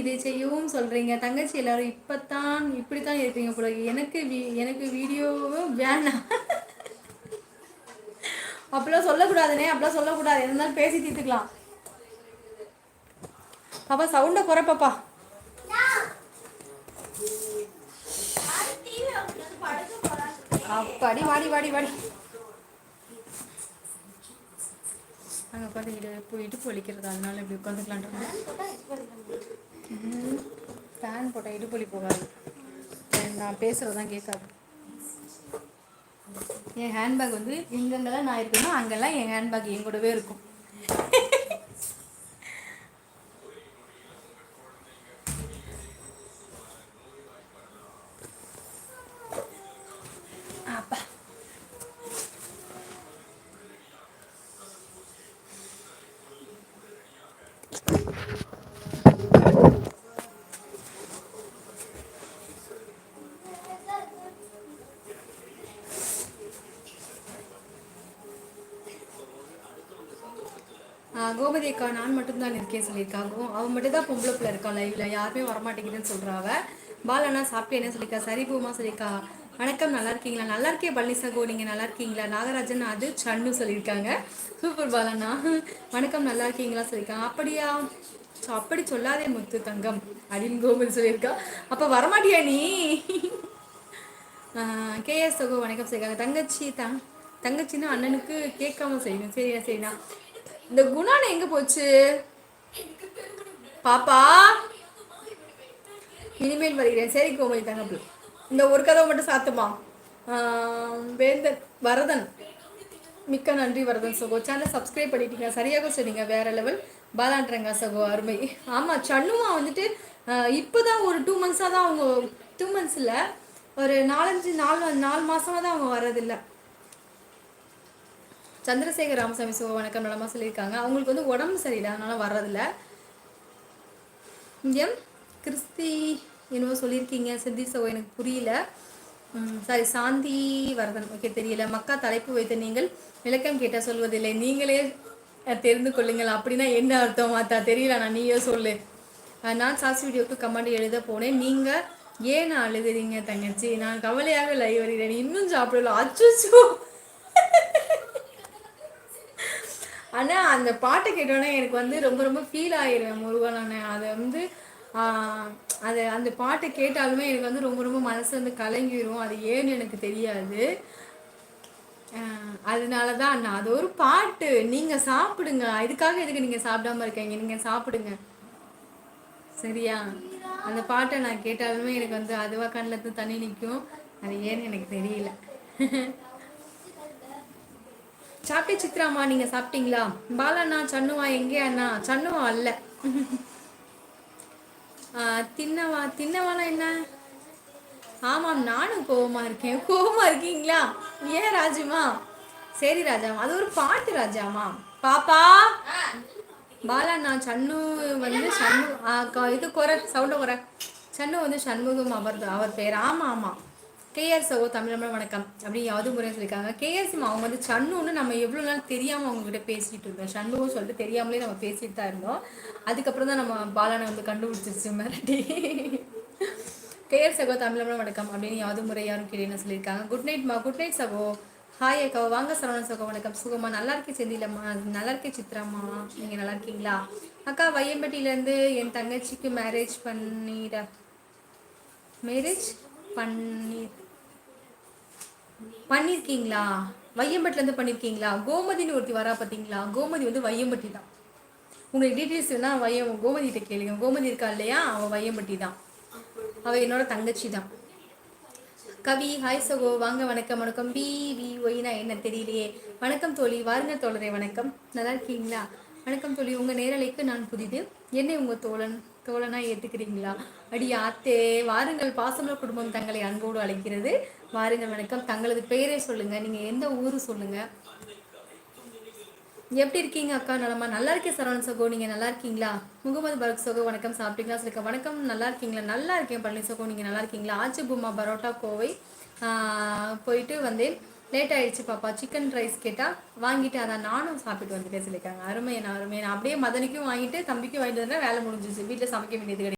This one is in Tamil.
இதை செய்யவும் சொல்கிறீங்க தங்கச்சி எல்லாரும் இப்போத்தான் இப்படி தான் இருக்கீங்க போல எனக்கு எனக்கு வீடியோவும் வேணாம் அப்படிலாம் சொல்லக்கூடாதுனே அப்படிலாம் சொல்லக்கூடாது. இருந்தாலும் பேசி தீர்த்துக்கலாம். பாப்பா சவுண்டை குறை பாப்பா. அப்பாடி வாடி வாடி வாடி. அங்கே உட்காந்து இடு இடுப்பு வலிக்கிறது அதனால இப்படி உட்காந்துக்கலான்ட்டு ஃபேன் போட்டால் இடுப்பொலி போகாது. நான் பேசுகிறது தான் கேட்காது. என் ஹேண்ட்பேக் வந்து எங்கெங்கெல்லாம் நான் இருக்கேனோ அங்கெல்லாம் என் ஹேண்ட்பேக் என் கூடவே இருக்கும். கோமதி அக்கா நான் மட்டும்தான் இருக்கேன் சொல்லியிருக்காங்க. அவன் மட்டும் தான் பொம்பளை பிள்ளை இருக்கா லைவ்ல யாருமே வரமாட்டேங்குதுன்னு சொல்றாவ. பாலனா சாப்பிட்டு என்ன சொல்லிக்கா சரி பூமா சொல்லிக்கா வணக்கம் நல்லா இருக்கீங்களா? நல்லா இருக்கே பழனிசாகோ நீங்க நல்லா இருக்கீங்களா? நாகராஜன் அது சன்னு சொல்லியிருக்காங்க. சூப்பர் பாலண்ணா. வணக்கம் நல்லா இருக்கீங்களா? சொல்லியிருக்காங்க அப்படியா? அப்படி சொல்லாதே முத்து தங்கம். அப்படின்னு கோமதி சொல்லியிருக்கா. அப்போ வரமாட்டியா நீ? கேஎஸ் சகோ வணக்கம் சொல்லியிருக்காங்க. தங்கச்சி தங் தங்கச்சின்னா அண்ணனுக்கு கேட்காம செய்யணும். சரியா சரிண்ணா. இந்த குணான எங்க போச்சு? பாப்பா இனிமேல் வருகிறேன். சரி கோமதி தங்கப்பு இந்த ஒரு கதவை மட்டும் சாத்துமா? வேந்தன் வரதன். மிக்க நன்றி வரதன் சகோ. சேனல் சப்ஸ்கிரைப் பண்ணிட்டீங்க சரியாக சொன்னீங்க வேற லெவல் பாலான்றங்க சகோ அருமை. ஆமாம் சண்ணுமா வந்துட்டு இப்போதான் ஒரு டூ மந்த்ஸாக தான் அவங்க டூ மந்த்ஸில் ஒரு நாலஞ்சு நாலு நாலு மாதமாக தான் அவங்க வர்றதில்லை. சந்திரசேகர் ராமசாமி சிவ வணக்கம் நலமாக சொல்லியிருக்காங்க. அவங்களுக்கு வந்து உடம்பு சரியில்லை அதனால வர்றதில்ல. இங்கே கிறிஸ்தி என்னவோ சொல்லியிருக்கீங்க சித்தி சோ எனக்கு புரியல. சாரி சாந்தி வரதன் ஓகே தெரியல. மக்கா தலைப்பு வைத்த நீங்கள் விளக்கம் கேட்டால் சொல்வதில்லை. நீங்களே தெரிந்து கொள்ளுங்கள். அப்படின்னா என்ன அர்த்தம் மாத்தா தெரியல நான் நீயே சொல்லு. நான் சாஸ் வீடியோக்கு கமெண்ட் எழுத போனேன். நீங்கள் ஏன் நான் அழுதுறீங்க தங்கச்சி? நான் கவலையாக லைவ் வருகிறேன் இன்னும் சாப்பிடல. அச்சு ஆனால் அந்த பாட்டை கேட்டோன்னே எனக்கு வந்து ரொம்ப ரொம்ப ஃபீல் ஆயிடுவேன் முருகன் அதை வந்து அது அந்த பாட்டை கேட்டாலுமே எனக்கு வந்து ரொம்ப ரொம்ப மனசு வந்து கலங்கிடும் அது ஏன்னு எனக்கு தெரியாது. அதனால தான் அண்ணா அது ஒரு பாட்டு. நீங்கள் சாப்பிடுங்க. இதுக்காக எதுக்கு நீங்கள் சாப்பிடாம இருக்கீங்க? நீங்கள் சாப்பிடுங்க. சரியா? அந்த பாட்டை நான் கேட்டாலுமே எனக்கு வந்து அதுவாக கண்ணில் தண்ணி நிற்கும் அது ஏன்னு எனக்கு தெரியல. சாப்பிட்டே சித்ராமா நீங்க சாப்பிட்டீங்களா? பாலாண்ணா சண்ணுவா எங்கே அண்ணா? சண்ணுவா அல்ல. தின்னவா தின்னவானா என்ன? ஆமாம் நானும் கோவமா இருக்கேன். கோவமா இருக்கீங்களா? ஏன் ராஜுமா? சரி ராஜாமா அது ஒரு பாட்டு ராஜாமா. பாப்பா! பாலண்ணா சன்னு வந்து சண்ணு இது குறை சவுண்ட குறை சன்னு வந்து சண்முகம் அவர் அவர் பேர். ஆமா ஆமா. கேஆர் சகோ தமிழ் வணக்கம். அப்படி யாவது முறையாக சொல்லியிருக்காங்க. கேஆர் சிம் அவங்க வந்து சண்ணுன்னு நம்ம எவ்வளோ நாள் தெரியாமல் அவங்ககிட்ட பேசிகிட்டு இருந்தோம். சண்முகம் சொல்லிட்டு தெரியாமலே நம்ம பேசிட்டு தான் இருந்தோம். அதுக்கப்புறம் தான் நம்ம பாலானை வந்து கண்டுபிடிச்சிருச்சு மிரட்டி கேஆர் சகோ தமிழ் வணக்கம். அப்படின்னு யாவது முறை யாரும் கேள்வி சொல்லியிருக்காங்க? குட் நைட்மா குட் நைட் சகோ. ஹாய் அக்கா. வாங்க சரவண சகோ வணக்கம். சுகமா நல்லா இருக்கே செந்திலம்மா. நல்லா இருக்கே சித்ராம்மா. நீங்கள் நல்லா இருக்கீங்களா? அக்கா வையம்பட்டியிலேருந்து என் தங்கச்சிக்கு மேரேஜ் பண்ணிட மேரேஜ் பண்ணி பண்ணியிருக்கீங்களா வையம்பட்டிலேருந்து பண்ணியிருக்கீங்களா கோமதினு ஒருத்தி வரா பார்த்தீங்களா கோமதி வந்து வையம்பட்டி தான். உங்களுக்கு டீட்டெயில்ஸ் வேணால் வையம் கோமதிகிட்ட கேளுங்க. கோமதி இருக்கா இல்லையா? அவள் வையம்பட்டி தான். அவள் என்னோட தங்கச்சி தான். கவி ஹாய் சகோ. வாங்க வணக்கம். வணக்கம். பி வி ஒய்னா என்ன தெரியலையே. வணக்கம் தோழி. வாருங்க தோழரை வணக்கம். நல்லா இருக்கீங்களா? வணக்கம் தோழி. உங்கள் நேரலைக்கு நான் புதிது. என்னை உங்கள் தோழன்? தோழனா ஏற்றுக்கிறீங்களா அடி ஆத்தே வாருங்கள். பாசமல குடும்பம் தங்களை அன்போடு அழைக்கிறது. வாருங்கள் வணக்கம். தங்களது பெயரே சொல்லுங்கள் நீங்கள் எந்த ஊர் சொல்லுங்கள் எப்படி இருக்கீங்க அக்கா? நலமா? நல்லா இருக்கேன் சரவணன் சகோ. நீங்கள் நல்லா இருக்கீங்களா? முகமது பரக் சகோ வணக்கம். சாப்பிட்டீங்களா? சொல்லிக்க வணக்கம். நல்லா இருக்கீங்களா? நல்லா இருக்கேன் பழனி சகோ. நீங்கள் நல்லா இருக்கீங்களா? ஆச்சு பூமா பரோட்டா கோவை. போயிட்டு வந்தேன். லேட் ஆயிடுச்சு பாப்பா. சிக்கன் ரைஸ் கேட்டால் வாங்கிட்டு அதான் நானும் சாப்பிட்டு வந்துட்டே சொல்லியிருக்காங்க. அருமையான அருமையான அப்படியே மதனுக்கும் வாங்கிட்டு தம்பிக்கும் வாங்கிட்டு வந்தேன் வேலை முடிஞ்சிச்சு வீட்டில் சமைக்க வேண்டியது கிடையாது.